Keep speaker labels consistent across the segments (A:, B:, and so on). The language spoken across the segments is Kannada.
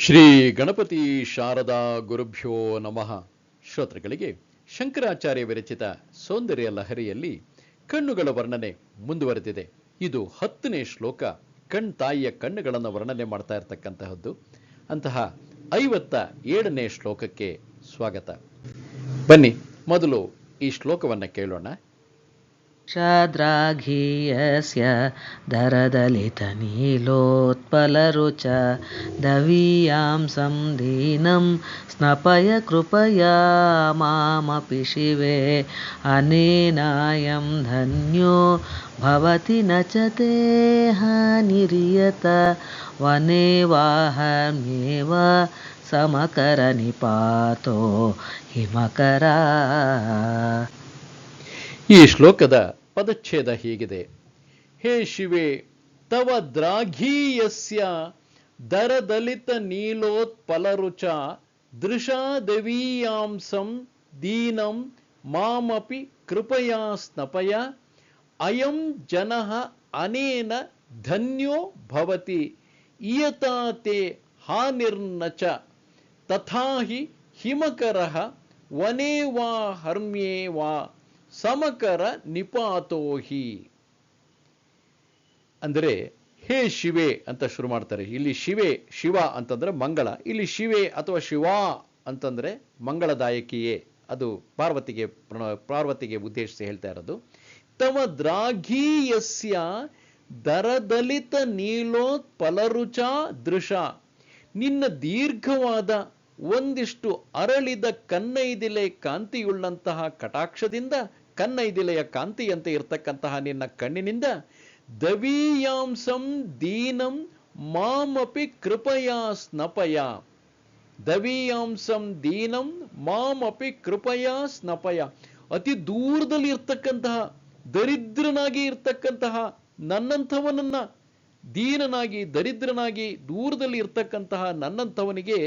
A: ಶ್ರೀ ಗಣಪತಿ ಶಾರದಾ ಗುರುಭ್ಯೋ ನಮಃ. ಶ್ರೋತೃಗಳಿಗೆ ಶಂಕರಾಚಾರ್ಯ ವಿರಚಿತ ಸೌಂದರ್ಯ ಲಹರಿಯಲ್ಲಿ ಕಣ್ಣುಗಳ ವರ್ಣನೆ ಮುಂದುವರೆದಿದೆ. ಇದು ಹತ್ತನೇ ಶ್ಲೋಕ, ಕಣ್ ತಾಯಿಯ ಕಣ್ಣುಗಳನ್ನು ವರ್ಣನೆ ಮಾಡ್ತಾ ಇರತಕ್ಕಂತಹದ್ದು. ಅಂತಹ ಐವತ್ತ ಏಳನೇ ಶ್ಲೋಕಕ್ಕೆ ಸ್ವಾಗತ. ಬನ್ನಿ, ಮೊದಲು ಈ ಶ್ಲೋಕವನ್ನು ಕೇಳೋಣ.
B: शाद्राघीयस्य दरदलितनीलोत्पलरुच दवीयां सन्दीनं स्नपय कृपया मामपि शिवे अनेनायं धन्यो भवति न च ते हानिर्यत वने वाहम्येव समकरनिपातो हिमकरा
A: ಈ ಶ್ಲೋಕದ ಪದಚ್ಛೇದ ಹೀಗಿದೆ. ಹೇ ಶಿವೆ, ತವ ದ್ರಾಘೀಯಸ್ಯ ದರದಲಿತ ನೀಲೋತ್ಪಲರುಚ ದೃಶಾದವೀಯಾಂಸಂ ದೀನಂ ಮಾಮಪಿ ಕೃಪಯಾ ಸ್ನಪಯ, ಅಯಂ ಜನಃ ಅನೇನ ಧನ್ಯೋ ಭವತಿ ಇಯತಾ ತೇ ಹಾನಿರ್ನ ಚ ತಥಾ ಹಿ ಹಿಮಕರಃ ವನೇ ವಾ ಹರ್ಮ್ಯೇ ವಾ ಸಮಕರ ನಿಪಾತೋಹಿ. ಅಂದರೆ, ಹೇ ಶಿವೆ ಅಂತ ಶುರು ಮಾಡ್ತಾರೆ. ಇಲ್ಲಿ ಶಿವೆ, ಶಿವ ಅಂತಂದ್ರೆ ಮಂಗಳ. ಇಲ್ಲಿ ಶಿವೆ ಅಥವಾ ಶಿವ ಅಂತಂದ್ರೆ ಮಂಗಳದಾಯಕಿಯೇ. ಅದು ಪಾರ್ವತಿಗೆ ಪಾರ್ವತಿಗೆ ಉದ್ದೇಶಿಸಿ ಹೇಳ್ತಾ ಇರೋದು. ತಮ ದ್ರಾಘೀಯಸ್ಯ ದರದಲಿತ ನೀಲೋತ್ಪಲರುಚ ದೃಶ. ನಿನ್ನ ದೀರ್ಘವಾದ ಒಂದಿಷ್ಟು ಅರಳಿದ ಕನ್ನೈದಿಲೆ ಕಾಂತಿಯುಳ್ಳಂತಹ ಕಟಾಕ್ಷದಿಂದ ಕನ್ನೈದಿಲೆಯ ಕಾಂತಿಯಂತೆ ಇರತಕ್ಕಂತಹ ನಿನ್ನ ಕಣ್ಣಿನಿಂದ ದವೀಯಾಂಸಂ ದೀನಂ ಮಾಮಪಿ ಕೃಪಯಾ ಸ್ನಪಯ. ದವೀಯಾಂಸಂ ದೀನಂ ಮಾಮಪಿ ಕೃಪಯಾ ಸ್ನಪಯ. ಅತಿ ದೂರದಲ್ಲಿ ಇರ್ತಕ್ಕಂತಹ ದರಿದ್ರನಾಗಿ ಇರ್ತಕ್ಕಂತಹ ನನ್ನಂಥವನನ್ನ ದೀನನಾಗಿ, ದರಿದ್ರನಾಗಿ ದೂರದಲ್ಲಿ ಇರ್ತಕ್ಕಂತಹ ನನ್ನಂಥವನಿಗೆ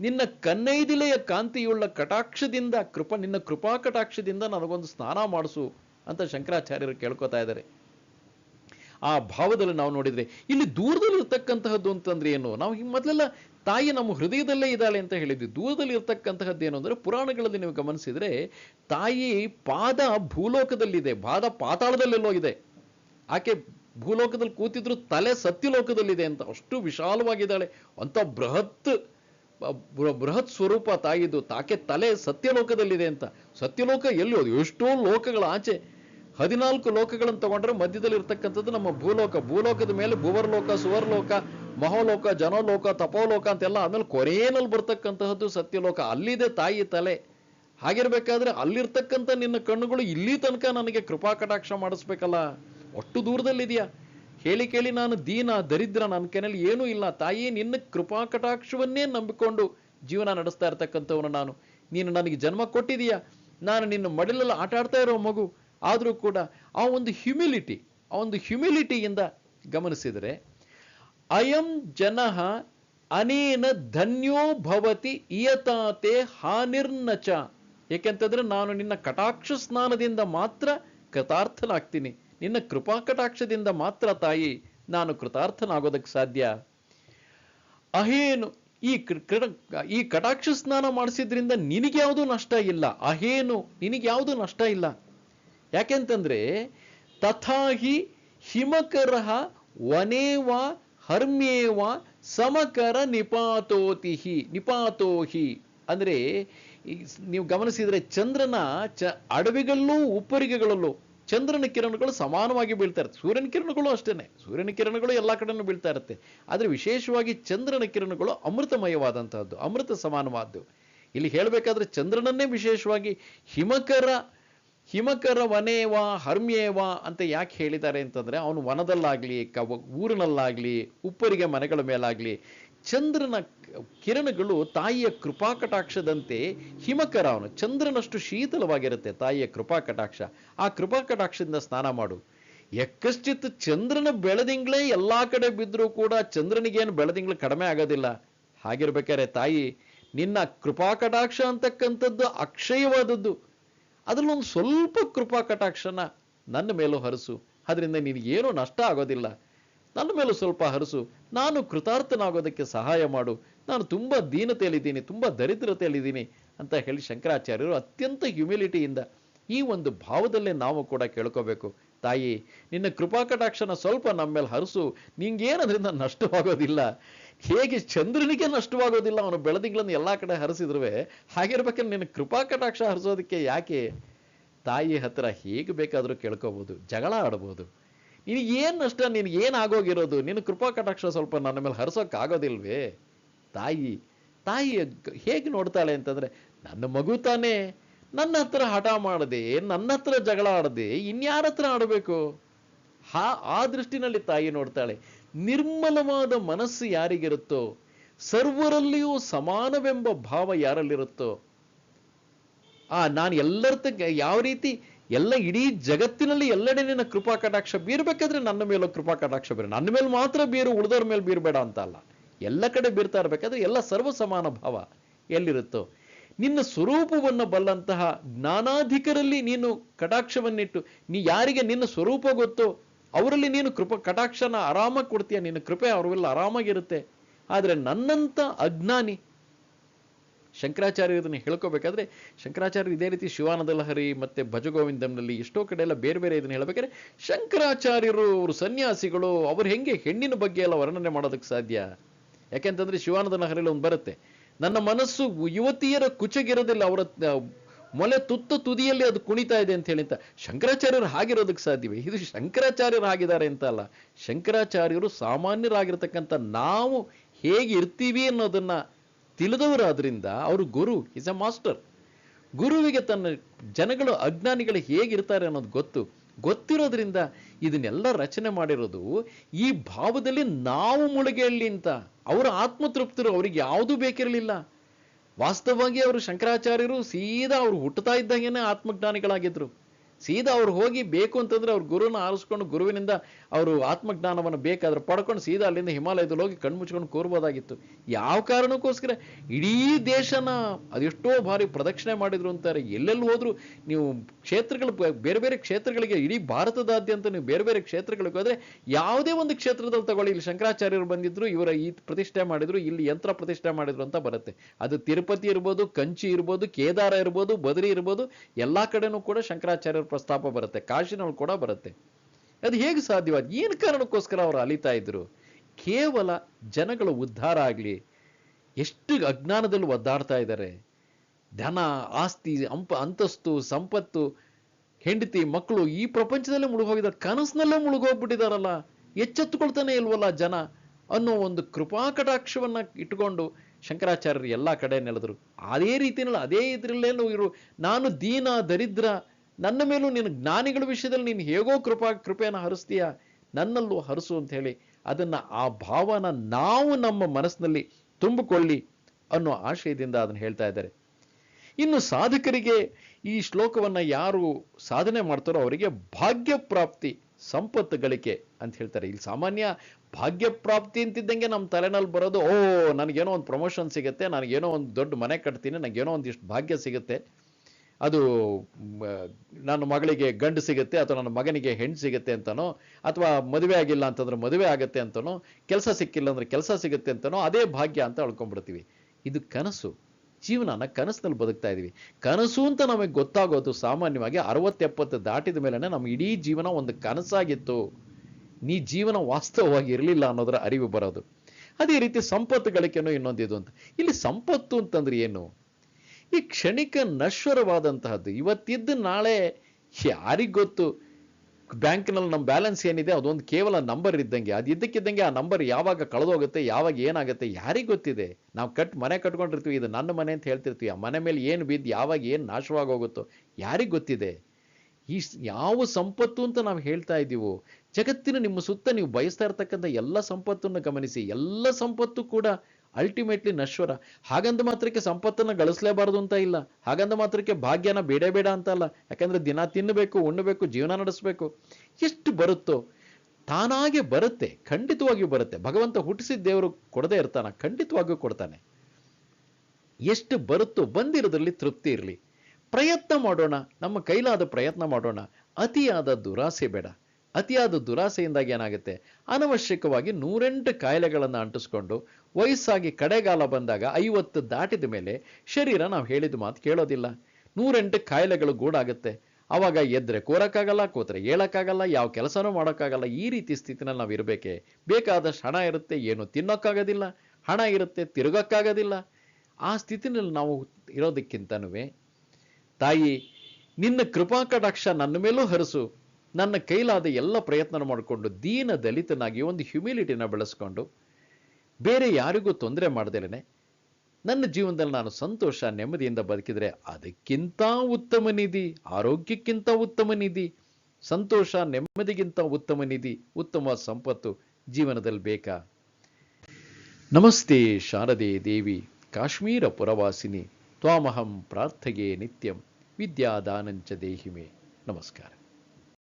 A: ನಿನ್ನ ಕನ್ನೈದಿಲೆಯ ಕಾಂತಿಯುಳ್ಳ ಕಟಾಕ್ಷದಿಂದ ಕೃಪ, ನಿನ್ನ ಕೃಪಾ ಕಟಾಕ್ಷದಿಂದ ನನಗೊಂದು ಸ್ನಾನ ಮಾಡಿಸು ಅಂತ ಶಂಕರಾಚಾರ್ಯರು ಕೇಳ್ಕೊತಾ ಇದ್ದಾರೆ. ಆ ಭಾವದಲ್ಲಿ ನಾವು ನೋಡಿದ್ರೆ ಇಲ್ಲಿ ದೂರದಲ್ಲಿ ಇರ್ತಕ್ಕಂತಹದ್ದು ಅಂತಂದ್ರೆ ಏನು? ನಾವು ಈ ಮೊದಲೆಲ್ಲ ತಾಯಿ ನಮ್ಮ ಹೃದಯದಲ್ಲೇ ಇದ್ದಾಳೆ ಅಂತ ಹೇಳಿದ್ವಿ. ದೂರದಲ್ಲಿ ಇರ್ತಕ್ಕಂತಹದ್ದು ಏನು ಅಂದರೆ ಪುರಾಣಗಳಲ್ಲಿ ನೀವು ಗಮನಿಸಿದ್ರೆ ತಾಯಿ ಪಾದ ಭೂಲೋಕದಲ್ಲಿದೆ, ಪಾದ ಪಾತಾಳದಲ್ಲೆಲ್ಲೋ ಇದೆ. ಆಕೆ ಭೂಲೋಕದಲ್ಲಿ ಕೂತಿದ್ರು ತಲೆ ಸತ್ಯಲೋಕದಲ್ಲಿದೆ ಅಂತ. ಅಷ್ಟು ವಿಶಾಲವಾಗಿದ್ದಾಳೆ. ಅಂತ ಬೃಹತ್ ಬೃಹತ್ ಸ್ವರೂಪ ತಾಯಿದು, ತಾಕೆ ತಲೆ ಸತ್ಯಲೋಕದಲ್ಲಿದೆ ಅಂತ. ಸತ್ಯಲೋಕ ಎಲ್ಲಿ ಹೋದು? ಎಷ್ಟೋ ಲೋಕಗಳ ಆಚೆ. ಹದಿನಾಲ್ಕು ಲೋಕಗಳನ್ನು ತಗೊಂಡ್ರೆ ಮಧ್ಯದಲ್ಲಿ ಇರ್ತಕ್ಕಂಥದ್ದು ನಮ್ಮ ಭೂಲೋಕ. ಭೂಲೋಕದ ಮೇಲೆ ಭುವರ್ಲೋಕ, ಸುವರ್ಲೋಕ, ಮಹೋಲೋಕ, ಜನೋಲೋಕ, ತಪೋಲೋಕ ಅಂತೆಲ್ಲ ಆಮೇಲೆ ಕೊರೇನಲ್ಲಿ ಬರ್ತಕ್ಕಂತಹದ್ದು ಸತ್ಯಲೋಕ. ಅಲ್ಲಿದೆ ತಾಯಿ ತಲೆ. ಹಾಗಿರ್ಬೇಕಾದ್ರೆ ಅಲ್ಲಿರ್ತಕ್ಕಂಥ ನಿನ್ನ ಕಣ್ಣುಗಳು ಇಲ್ಲಿ ತನಕ ನನಗೆ ಕೃಪಾ ಕಟಾಕ್ಷ ಮಾಡಿಸ್ಬೇಕಲ್ಲ. ಅಷ್ಟು ದೂರದಲ್ಲಿದೆಯಾ? ಹೇಳಿ ಕೇಳಿ ನಾನು ದೀನ, ದರಿದ್ರ, ನನ್ನ ಕೆನಲ್ಲಿ ಏನೂ ಇಲ್ಲ. ತಾಯಿ, ನಿನ್ನ ಕೃಪಾ ಕಟಾಕ್ಷವನ್ನೇ ನಂಬಿಕೊಂಡು ಜೀವನ ನಡೆಸ್ತಾ ಇರ್ತಕ್ಕಂಥವನು ನಾನು. ನೀನು ನನಗೆ ಜನ್ಮ ಕೊಟ್ಟಿದೀಯಾ? ನಾನು ನಿನ್ನ ಮಡಿಲಲ್ಲಿ ಆಟ ಆಡ್ತಾ ಇರೋ ಮಗು. ಆದರೂ ಕೂಡ ಆ ಒಂದು ಹ್ಯುಮಿಲಿಟಿ ಆ ಒಂದು ಹ್ಯುಮಿಲಿಟಿಯಿಂದ ಗಮನಿಸಿದರೆ, ಅಯಂ ಜನಃ ಅನೇನ ಧನ್ಯೋ ಭವತಿ ಇಯತಾತೆ ಹಾನಿರ್ನಚ. ಏಕೆಂತಂದ್ರೆ ನಾನು ನಿನ್ನ ಕಟಾಕ್ಷ ಸ್ನಾನದಿಂದ ಮಾತ್ರ ಕೃತಾರ್ಥನಾಗ್ತೀನಿ. ನಿನ್ನ ಕೃಪಾಕಟಾಕ್ಷದಿಂದ ಮಾತ್ರ ತಾಯಿ, ನಾನು ಕೃತಾರ್ಥನಾಗೋದಕ್ಕೆ ಸಾಧ್ಯ? ಅಹೇನು, ಈ ಈ ಕಟಾಕ್ಷ ಸ್ನಾನ ಮಾಡಿಸಿದ್ರಿಂದ ನಿನಗ್ಯಾವುದೂ ನಷ್ಟ ಇಲ್ಲ. ಅಹೇನು ನಿನಗ್ಯಾವುದೂ ನಷ್ಟ ಇಲ್ಲ. ಯಾಕೆಂತಂದ್ರೆ, ತಥಾಹಿ ಹಿಮಕರಹ ವನೇವ ಹರ್ಮ್ಯೇವ ಸಮಕರ ನಿಪಾತೋತಿಹಿ. ನಿಪಾತೋಹಿ ಅಂದ್ರೆ ನೀವು ಗಮನಿಸಿದ್ರೆ ಚಂದ್ರನ ಚ, ಅಡವಿಗಳಲ್ಲೂ ಉಪ್ಪರಿಗೆಗಳಲ್ಲೂ ಚಂದ್ರನ ಕಿರಣಗಳು ಸಮಾನವಾಗಿ ಬೀಳ್ತಾ ಇರುತ್ತೆ. ಸೂರ್ಯನ ಕಿರಣಗಳು ಅಷ್ಟೇ ಸೂರ್ಯನ ಕಿರಣಗಳು ಎಲ್ಲ ಕಡೆನೂ ಬೀಳ್ತಾ ಇರುತ್ತೆ. ಆದರೆ ವಿಶೇಷವಾಗಿ ಚಂದ್ರನ ಕಿರಣಗಳು ಅಮೃತಮಯವಾದಂತಹದ್ದು, ಅಮೃತ ಸಮಾನವಾದ್ದು. ಇಲ್ಲಿ ಹೇಳಬೇಕಾದ್ರೆ ಚಂದ್ರನನ್ನೇ ವಿಶೇಷವಾಗಿ ಹಿಮಕರ ಹಿಮಕರ ವನೇವಾ, ಹರ್ಮ್ಯೇವಾ ಅಂತ ಯಾಕೆ ಹೇಳಿದ್ದಾರೆ ಅಂತಂದರೆ, ಅವನು ವನದಲ್ಲಾಗಲಿ, ಕವ, ಊರಿನಲ್ಲಾಗಲಿ, ಉಪ್ಪರಿಗೆ ಮನೆಗಳ ಮೇಲಾಗ್ಲಿ ಚಂದ್ರನ ಕಿರಣಗಳು ತಾಯಿಯ ಕೃಪಾ ಕಟಾಕ್ಷದಂತೆ ಹಿಮಕರ ಚಂದ್ರನಷ್ಟು ಶೀತಲವಾಗಿರುತ್ತೆ ತಾಯಿಯ ಕೃಪಾ ಕಟಾಕ್ಷ ಆ ಕೃಪಾ ಕಟಾಕ್ಷದಿಂದ ಸ್ನಾನ ಮಾಡು. ಎಕ್ಕಶ್ಚಿತ್ ಚಂದ್ರನ ಬೆಳದಿಂಗಳೇ ಎಲ್ಲಾ ಕಡೆ ಬಿದ್ದರೂ ಕೂಡ ಚಂದ್ರನಿಗೇನು ಬೆಳದಿಂಗಳು ಕಡಿಮೆ ಆಗೋದಿಲ್ಲ. ಹಾಗಿರ್ಬೇಕಾದ್ರೆ ತಾಯಿ, ನಿನ್ನ ಕೃಪಾ ಕಟಾಕ್ಷ ಅಂತಕ್ಕಂಥದ್ದು ಅಕ್ಷಯವಾದದ್ದು. ಅದರಲ್ಲೊಂದು ಸ್ವಲ್ಪ ಕೃಪಾ ಕಟಾಕ್ಷನ ನನ್ನ ಮೇಲೂ ಹರಸು. ಅದರಿಂದ ನಿನಗೇನು ನಷ್ಟ ಆಗೋದಿಲ್ಲ. ನನ್ನ ಮೇಲೂ ಸ್ವಲ್ಪ ಹರಸು. ನಾನು ಕೃತಾರ್ಥನಾಗೋದಕ್ಕೆ ಸಹಾಯ ಮಾಡು. ನಾನು ತುಂಬ ದೀನತೆಯಲ್ಲಿದ್ದೀನಿ, ತುಂಬ ದರಿದ್ರತೆಯಲ್ಲಿದ್ದೀನಿ ಅಂತ ಹೇಳಿ ಶಂಕರಾಚಾರ್ಯರು ಅತ್ಯಂತ ಹ್ಯುಮಿಲಿಟಿಯಿಂದ ಈ ಒಂದು ಭಾವದಲ್ಲೇ ನಾವು ಕೂಡ ಕೇಳ್ಕೋಬೇಕು. ತಾಯಿ, ನಿನ್ನ ಕೃಪಾಕಟಾಕ್ಷನ ಸ್ವಲ್ಪ ನಮ್ಮ ಮೇಲೆ ಹರಸು. ನಿಂಗೇನದ್ರಿಂದ ನಷ್ಟವಾಗೋದಿಲ್ಲ. ಹೇಗೆ ಚಂದ್ರನಿಗೆ ನಷ್ಟವಾಗೋದಿಲ್ಲ, ಅವನು ಬೆಳದಿಂಗಳನ್ನು ಎಲ್ಲ ಕಡೆ ಹರಿಸಿದ್ರು ಹಾಗಿರ್ಬೇಕಾದ್ರೆ ನಿನ್ನ ಕೃಪಾಕಟಾಕ್ಷ ಹರಿಸೋದಕ್ಕೆ ಯಾಕೆ? ತಾಯಿ ಹತ್ರ ಹೇಗೆ ಬೇಕಾದರೂ ಕೇಳ್ಕೋಬೋದು, ಜಗಳ ಆಡ್ಬೋದು. ನಿನಗೆ ಏನು ನಷ್ಟ ನಿನಗೇನು ಆಗೋಗಿರೋದು ನಿನ್ನ ಕೃಪಾ ಕಟಾಕ್ಷ ಸ್ವಲ್ಪ ನನ್ನ ಮೇಲೆ ಹರಿಸೋಕ್ಕಾಗೋದಿಲ್ವೇ? ತಾಯಿ ತಾಯಿ ಹೇಗೆ ನೋಡ್ತಾಳೆ ಅಂತಂದ್ರೆ, ನನ್ನ ಮಗು ತಾನೇ, ನನ್ನ ಹತ್ರ ಹಠ ಮಾಡದೆ, ನನ್ನ ಹತ್ರ ಜಗಳ ಆಡದೆ, ಇನ್ಯಾರ ಹತ್ರ ಆಡಬೇಕು? ಹಾ, ಆ ದೃಷ್ಟಿನಲ್ಲಿ ತಾಯಿ ನೋಡ್ತಾಳೆ, ನಿರ್ಮಲವಾದ ಮನಸ್ಸು ಯಾರಿಗಿರುತ್ತೋ, ಸರ್ವರಲ್ಲಿಯೂ ಸಮಾನವೆಂಬ ಭಾವ ಯಾರಲ್ಲಿರುತ್ತೋ, ಆ, ನಾನು ಎಲ್ಲರ ಯಾವ ರೀತಿ ಎಲ್ಲ ಇಡೀ ಜಗತ್ತಿನಲ್ಲಿ ಎಲ್ಲೆಡೆ ನಿನ್ನ ಕೃಪಾ ಕಟಾಕ್ಷ ಬೀರ್ಬೇಕಾದ್ರೆ ನನ್ನ ಮೇಲೂ ಕೃಪಾ ಕಟಾಕ್ಷ ಬೀರ, ನನ್ನ ಮೇಲೆ ಮಾತ್ರ ಬೀರು, ಉಳಿದವ್ರ ಮೇಲೆ ಬೀರ್ಬೇಡ ಅಂತ ಅಲ್ಲ. ಎಲ್ಲ ಕಡೆ ಬೀರ್ತಾ ಇರಬೇಕಾದ್ರೆ ಎಲ್ಲ ಸರ್ವ ಸಮಾನ ಭಾವ ಎಲ್ಲಿರುತ್ತೋ. ನಿನ್ನ ಸ್ವರೂಪವನ್ನು ಬಲ್ಲಂತಹ ಜ್ಞಾನಾಧಿಕರಲ್ಲಿ ನೀನು ಕಟಾಕ್ಷವನ್ನಿಟ್ಟು, ನೀ ಯಾರಿಗೆ ನಿನ್ನ ಸ್ವರೂಪ ಗೊತ್ತೋ, ಅವರಲ್ಲಿ ನೀನು ಕೃಪ ಕಟಾಕ್ಷನ ಆರಾಮಾಗಿ ಕೊಡ್ತೀಯ, ನಿನ್ನ ಕೃಪೆ ಅವ್ರವೆಲ್ಲ ಆರಾಮಾಗಿರುತ್ತೆ. ಆದರೆ ನನ್ನಂಥ ಅಜ್ಞಾನಿ ಶಂಕರಾಚಾರ್ಯ ಇದನ್ನು ಹೇಳ್ಕೋಬೇಕಾದ್ರೆ ಶಂಕರಾಚಾರ್ಯ ಇದೇ ರೀತಿ ಶಿವಾನಂದ ಲಹರಿ ಮತ್ತೆ ಭಜಗೋವಿಂದಂನಲ್ಲಿ ಎಷ್ಟೋ ಕಡೆ ಎಲ್ಲ ಬೇರೆ ಬೇರೆ ಇದನ್ನ ಹೇಳಬೇಕಾದ್ರೆ ಶಂಕರಾಚಾರ್ಯರು ಅವರು ಸನ್ಯಾಸಿಗಳು, ಅವ್ರು ಹೆಂಗೆ ಹೆಣ್ಣಿನ ಬಗ್ಗೆ ಎಲ್ಲ ವರ್ಣನೆ ಮಾಡೋದಕ್ಕೆ ಸಾಧ್ಯ? ಯಾಕೆಂತಂದರೆ ಶಿವಾನಂದ ಲಹರಿಲಿ ಒಂದು ಬರುತ್ತೆ, ನನ್ನ ಮನಸ್ಸು ಯುವತಿಯರ ಕುಚಗಿರೋದಿಲ್ಲ ಅವರ, ಮೊಲೆ ತುತ್ತು ತುದಿಯಲ್ಲಿ ಅದು ಕುಣಿತಾ ಇದೆ ಅಂತ ಹೇಳಿ ಅಂತ. ಶಂಕರಾಚಾರ್ಯರು ಹಾಗಿರೋದಕ್ಕೆ ಸಾಧ್ಯವೇ? ಇದು ಶಂಕರಾಚಾರ್ಯರು ಆಗಿದ್ದಾರೆ ಅಂತ ಅಲ್ಲ. ಶಂಕರಾಚಾರ್ಯರು ಸಾಮಾನ್ಯರಾಗಿರ್ತಕ್ಕಂಥ ನಾವು ಹೇಗೆ ಇರ್ತೀವಿ ಅನ್ನೋದನ್ನ ತಿಳಿದವರಾದ್ರಿಂದ ಅವರು ಗುರು ಇಸ್ ಅ ಮಾಸ್ಟರ್ ಗುರುವಿಗೆ ತನ್ನ ಜನಗಳು, ಅಜ್ಞಾನಿಗಳು ಹೇಗಿರ್ತಾರೆ ಅನ್ನೋದು ಗೊತ್ತು. ಗೊತ್ತಿರೋದ್ರಿಂದ ಇದನ್ನೆಲ್ಲ ರಚನೆ ಮಾಡಿರೋದು ಈ ಭಾವದಲ್ಲಿ ನಾವು ಮುಳುಗೇಳಲಿ ಅಂತ. ಅವರ ಆತ್ಮತೃಪ್ತರು, ಅವ್ರಿಗೆ ಯಾವುದೂ ಬೇಕಿರಲಿಲ್ಲ. ವಾಸ್ತವವಾಗಿ ಅವರು ಶಂಕರಾಚಾರ್ಯರು ಸೀದಾ ಅವರು ಹುಟ್ಟುತ್ತಾ ಇದ್ದಂಗೆನೆ ಆತ್ಮಜ್ಞಾನಿಗಳಾಗಿದ್ರು. ಸೀದಾ ಅವ್ರು ಹೋಗಿ ಬೇಕು ಅಂತಂದ್ರೆ ಅವ್ರ ಗುರುನ ಆರಿಸ್ಕೊಂಡು ಗುರುವಿನಿಂದ ಅವರು ಆತ್ಮಜ್ಞಾನವನ್ನು ಬೇಕಾದ್ರೆ ಪಡ್ಕೊಂಡು ಸೀದಾ ಅಲ್ಲಿಂದ ಹಿಮಾಲಯದಲ್ಲಿ ಹೋಗಿ ಕಣ್ಮುಚ್ಕೊಂಡು ಕೂರ್ಬೋದಾಗಿತ್ತು. ಯಾವ ಕಾರಣಕ್ಕೋಸ್ಕರ? ಇಡೀ ದೇಶನ ಅದೆಷ್ಟೋ ಬಾರಿ ಪ್ರದಕ್ಷಿಣೆ ಮಾಡಿದ್ರು ಅಂತಾರೆ. ಎಲ್ಲೆಲ್ಲಿ ಹೋದ್ರು ನೀವು ಕ್ಷೇತ್ರಗಳು ಬೇರೆ ಬೇರೆ ಕ್ಷೇತ್ರಗಳಿಗೆ, ಇಡೀ ಭಾರತದಾದ್ಯಂತ ನೀವು ಬೇರೆ ಬೇರೆ ಕ್ಷೇತ್ರಗಳಿಗೆ ಹೋದ್ರೆ ಯಾವುದೇ ಒಂದು ಕ್ಷೇತ್ರದಲ್ಲಿ ತಗೊಳ್ಳಿ. ಇಲ್ಲಿ ಶಂಕರಾಚಾರ್ಯರು ಬಂದಿದ್ರು, ಇವರ ಈ ಪ್ರತಿಷ್ಠೆ ಮಾಡಿದ್ರು, ಇಲ್ಲಿ ಯಂತ್ರ ಪ್ರತಿಷ್ಠೆ ಮಾಡಿದ್ರು ಅಂತ ಬರುತ್ತೆ. ಅದು ತಿರುಪತಿ ಇರ್ಬೋದು, ಕಂಚಿ ಇರ್ಬೋದು, ಕೇದಾರ ಇರ್ಬೋದು, ಬದರಿ ಇರ್ಬೋದು, ಎಲ್ಲಾ ಕಡೆನೂ ಕೂಡ ಶಂಕರಾಚಾರ್ಯರ ಪ್ರಸ್ತಾಪ ಬರುತ್ತೆ, ಕಾಶಿನಲ್ಲಿ ಕೂಡ ಬರುತ್ತೆ. ಅದು ಹೇಗೆ ಸಾಧ್ಯವಾದ? ಏನು ಕಾರಣಕ್ಕೋಸ್ಕರ ಅವರು ಅಲಿತಾ ಇದ್ರು? ಕೇವಲ ಜನಗಳ ಉದ್ಧಾರ ಆಗಲಿ, ಎಷ್ಟು ಅಜ್ಞಾನದಲ್ಲಿ ಒದ್ದಾಡ್ತಾ ಇದ್ದಾರೆ ಧನ, ಆಸ್ತಿ, ಅಂಪ, ಅಂತಸ್ತು, ಸಂಪತ್ತು, ಹೆಂಡತಿ, ಮಕ್ಕಳು, ಈ ಪ್ರಪಂಚದಲ್ಲೇ ಮುಳುಗೋಗಿದ್ದಾರೆ ಕನಸಿನಲ್ಲೇ ಮುಳುಗೋಗ್ಬಿಟ್ಟಿದಾರಲ್ಲ. ಎಚ್ಚೆತ್ತುಕೊಳ್ತಾನೆ ಇಲ್ವಲ್ಲ ಜನ ಅನ್ನೋ ಒಂದು ಕೃಪಾ ಕಟಾಕ್ಷವನ್ನ ಇಟ್ಕೊಂಡು ಶಂಕರಾಚಾರ್ಯರು ಎಲ್ಲ ಕಡೆ ನೆಲೆದ್ರು. ಅದೇ ರೀತಿಯಲ್ಲಿ, ಅದೇ ಇದ್ರಲ್ಲೇನು ಇರು ನಾನು ದೀನ, ದರಿದ್ರ ನನ್ನ ಮೇಲೂ ನಿನ್ನ ಜ್ಞಾನಿಗಳ ವಿಷಯದಲ್ಲಿ ನೀನು ಹೇಗೋ ಕೃಪಾ, ಕೃಪೆಯನ್ನು ಹರಿಸ್ತೀಯ? ನನ್ನಲ್ಲೂ ಹರಿಸು ಅಂತ ಹೇಳಿ ಅದನ್ನು ಆ ಭಾವನ ನಾವು ನಮ್ಮ ಮನಸ್ಸಿನಲ್ಲಿ ತುಂಬಿಕೊಳ್ಳಿ ಅನ್ನೋ ಆಶಯದಿಂದ ಅದನ್ನು ಹೇಳ್ತಾ ಇದ್ದಾರೆ. ಇನ್ನು ಸಾಧಕರಿಗೆ ಈ ಶ್ಲೋಕವನ್ನು ಯಾರು ಸಾಧನೆ ಮಾಡ್ತಾರೋ ಅವರಿಗೆ ಭಾಗ್ಯಪ್ರಾಪ್ತಿ ಸಂಪತ್ತು ಗಳಿಕೆ ಅಂತ ಹೇಳ್ತಾರೆ. ಇಲ್ಲಿ ಸಾಮಾನ್ಯ ಭಾಗ್ಯಪ್ರಾಪ್ತಿ ಅಂತಿದ್ದಂಗೆ ನಮ್ಮ ತಲೆನಲ್ಲಿ ಬರೋದು, ಓ, ನನಗೇನೋ ಒಂದು ಪ್ರಮೋಷನ್ ಸಿಗುತ್ತೆ, ನನಗೇನೋ ಒಂದು ದೊಡ್ಡ ಮನೆ ಕಟ್ತೀನಿ ನನಗೇನೋ ಒಂದಿಷ್ಟು ಭಾಗ್ಯ ಸಿಗುತ್ತೆ. ಅದು ನನ್ನ ಮಗಳಿಗೆ ಗಂಡು ಸಿಗುತ್ತೆ ಅಥವಾ ನನ್ನ ಮಗನಿಗೆ ಹೆಣ್ಣು ಸಿಗುತ್ತೆ ಅಂತನೋ, ಅಥವಾ ಮದುವೆ ಆಗಿಲ್ಲ ಅಂತಂದ್ರೆ ಮದುವೆ ಆಗುತ್ತೆ ಅಂತನೋ, ಕೆಲಸ ಸಿಕ್ಕಿಲ್ಲ ಅಂದ್ರೆ ಕೆಲಸ ಸಿಗುತ್ತೆ ಅಂತನೋ, ಅದೇ ಭಾಗ್ಯ ಅಂತ ಅಳ್ಕೊಂಡ್ಬಿಡ್ತೀವಿ. ಇದು ಕನಸು. ಜೀವನನ ಕನಸಿನಲ್ಲಿ ಬದುಕ್ತಾ ಇದೀವಿ. ಕನಸು ಅಂತ ನಮಗೆ ಗೊತ್ತಾಗೋದು ಸಾಮಾನ್ಯವಾಗಿ ಅರವತ್ತೆಪ್ಪತ್ತು ದಾಟಿದ ಮೇಲೆ ನಮ್ಮ ಇಡೀ ಜೀವನ ಒಂದು ಕನಸಾಗಿತ್ತು. ನೀ ಜೀವನ ವಾಸ್ತವವಾಗಿ ಇರಲಿಲ್ಲ ಅನ್ನೋದರ ಅರಿವು ಬರೋದು. ಅದೇ ರೀತಿ ಸಂಪತ್ತು ಗಳಿಕೆನೂ ಇನ್ನೊಂದಿದು ಅಂತ. ಇಲ್ಲಿ ಸಂಪತ್ತು ಅಂತಂದ್ರೆ ಏನು? ಈ ಕ್ಷಣಿಕ ನಶ್ವರವಾದಂತಹದ್ದು. ಇವತ್ತಿದ್ದು ನಾಳೆ ಯಾರಿಗೆ ಗೊತ್ತು? ಬ್ಯಾಂಕ್ನಲ್ಲಿ ನಮ್ಮ ಬ್ಯಾಲೆನ್ಸ್ ಏನಿದೆ, ಅದೊಂದು ಕೇವಲ ನಂಬರ್ ಇದ್ದಂಗೆ. ಅದು ಇದ್ದಕ್ಕಿದ್ದಂಗೆ ಆ ನಂಬರ್ ಯಾವಾಗ ಕಳೆದೋಗುತ್ತೆ, ಯಾವಾಗ ಏನಾಗುತ್ತೆ, ಯಾರಿಗೆ ಗೊತ್ತಿದೆ? ನಾವು ಕಟ್, ಮನೆ ಕಟ್ಕೊಂಡಿರ್ತೀವಿ, ಇದು ನನ್ನ ಮನೆ ಅಂತ ಹೇಳ್ತಿರ್ತೀವಿ. ಆ ಮನೆ ಮೇಲೆ ಏನು ಬಿದ್ದು, ಯಾವಾಗ ಏನು ನಾಶವಾಗಿ ಹೋಗುತ್ತೋ ಯಾರಿಗೆ ಗೊತ್ತಿದೆ? ಈ ಯಾವ ಸಂಪತ್ತು ಅಂತ ನಾವು ಹೇಳ್ತಾ ಇದ್ದೀವೋ, ಜಗತ್ತಿನ ನಿಮ್ಮ ಸುತ್ತ ನೀವು ಬಯಸ್ತಾ ಇರ್ತಕ್ಕಂಥ ಎಲ್ಲ ಸಂಪತ್ತನ್ನು ಗಮನಿಸಿ. ಎಲ್ಲ ಸಂಪತ್ತು ಕೂಡ ಅಲ್ಟಿಮೇಟ್ಲಿ ನಶ್ವರ. ಹಾಗಂದ ಮಾತ್ರಕ್ಕೆ ಸಂಪತ್ತನ್ನು ಗಳಿಸಲೇಬಾರದು ಅಂತ ಇಲ್ಲ. ಹಾಗಂದ ಮಾತ್ರಕ್ಕೆ ಭಾಗ್ಯನ ಬೇಡ ಬೇಡ ಅಂತ ಅಲ್ಲ. ಯಾಕಂದ್ರೆ ದಿನ ತಿನ್ನಬೇಕು ಉಣ್ಣಬೇಕು, ಜೀವನ ನಡೆಸಬೇಕು. ಎಷ್ಟು ಬರುತ್ತೋ ತಾನಾಗೆ ಬರುತ್ತೆ, ಖಂಡಿತವಾಗಿಯೂ ಬರುತ್ತೆ. ಭಗವಂತ ಹುಟ್ಟಿಸಿದ ದೇವರು ಕೊಡದೇ ಇರ್ತಾನ, ಖಂಡಿತವಾಗಿಯೂ ಕೊಡ್ತಾನೆ. ಎಷ್ಟು ಬರುತ್ತೋ ಬಂದಿರೋದ್ರಲ್ಲಿ ತೃಪ್ತಿ ಇರಲಿ. ಪ್ರಯತ್ನ ಮಾಡೋಣ, ನಮ್ಮ ಕೈಲಾದ ಪ್ರಯತ್ನ ಮಾಡೋಣ. ಅತಿಯಾದ ದುರಾಸೆ ಬೇಡ. ಅತಿಯಾದ ದುರಾಸೆಯಿಂದಾಗಿ ಏನಾಗುತ್ತೆ? ಅನವಶ್ಯಕವಾಗಿ ನೂರೆಂಟು ಕಾಯಿಲೆಗಳನ್ನು ಅಂಟಿಸ್ಕೊಂಡು ವಯಸ್ಸಾಗಿ ಕಡೆಗಾಲ ಬಂದಾಗ ಐವತ್ತು ದಾಟಿದ ಮೇಲೆ ಶರೀರ ನಾವು ಹೇಳಿದ ಮಾತು ಕೇಳೋದಿಲ್ಲ. ನೂರೆಂಟು ಕಾಯಿಲೆಗಳು ಗೂಡಾಗುತ್ತೆ. ಆವಾಗ ಎದ್ರೆ ಕೂರಕ್ಕಾಗಲ್ಲ, ಕೂತ್ರೆ ಹೇಳೋಕ್ಕಾಗಲ್ಲ ಯಾವ ಕೆಲಸನೂ ಮಾಡೋಕ್ಕಾಗಲ್ಲ, ಈ ರೀತಿ ಸ್ಥಿತಿನಲ್ಲಿ ನಾವು ಇರಬೇಕೆ? ಬೇಕಾದಷ್ಟು ಹಣ ಇರುತ್ತೆ, ಏನು ತಿನ್ನೋಕ್ಕಾಗೋದಿಲ್ಲ. ಹಣ ಇರುತ್ತೆ, ತಿರುಗಕ್ಕಾಗೋದಿಲ್ಲ. ಆ ಸ್ಥಿತಿನಲ್ಲಿ ನಾವು ಇರೋದಕ್ಕಿಂತನೂ ತಾಯಿ, ನಿನ್ನ ಕೃಪಾ ಕಟಾಕ್ಷ ನನ್ನ ಮೇಲೂ ಹರಿಸು. ನನ್ನ ಕೈಲಾದ ಎಲ್ಲ ಪ್ರಯತ್ನ ಮಾಡಿಕೊಂಡು ದೀನ ದಲಿತನಾಗಿ ಒಂದು ಹ್ಯುಮಿಲಿಟಿನ ಬೆಳೆಸ್ಕೊಂಡು ಬೇರೆ ಯಾರಿಗೂ ತೊಂದರೆ ಮಾಡ್ದೇನೆ ನನ್ನ ಜೀವನದಲ್ಲಿ ನಾನು ಸಂತೋಷ, ನೆಮ್ಮದಿಯಿಂದ ಬದುಕಿದರೆ ಅದಕ್ಕಿಂತ ಉತ್ತಮ ನಿಧಿ, ಆರೋಗ್ಯಕ್ಕಿಂತ ಉತ್ತಮ ನಿಧಿ, ಸಂತೋಷ, ನೆಮ್ಮದಿಗಿಂತ ಉತ್ತಮ ನಿಧಿ, ಉತ್ತಮ ಸಂಪತ್ತು ಜೀವನದಲ್ಲಿ ಬೇಕಾ? ನಮಸ್ತೆ ಶಾರದೆ ದೇವಿ, ಕಾಶ್ಮೀರ ಪುರವಾಸಿನಿ, ತ್ವಾಮಹಂ ಪ್ರಾರ್ಥಗೆ ನಿತ್ಯಂ, ವಿದ್ಯಾದಾನಂಚ ದೇಹಿಮೆ. ನಮಸ್ಕಾರ.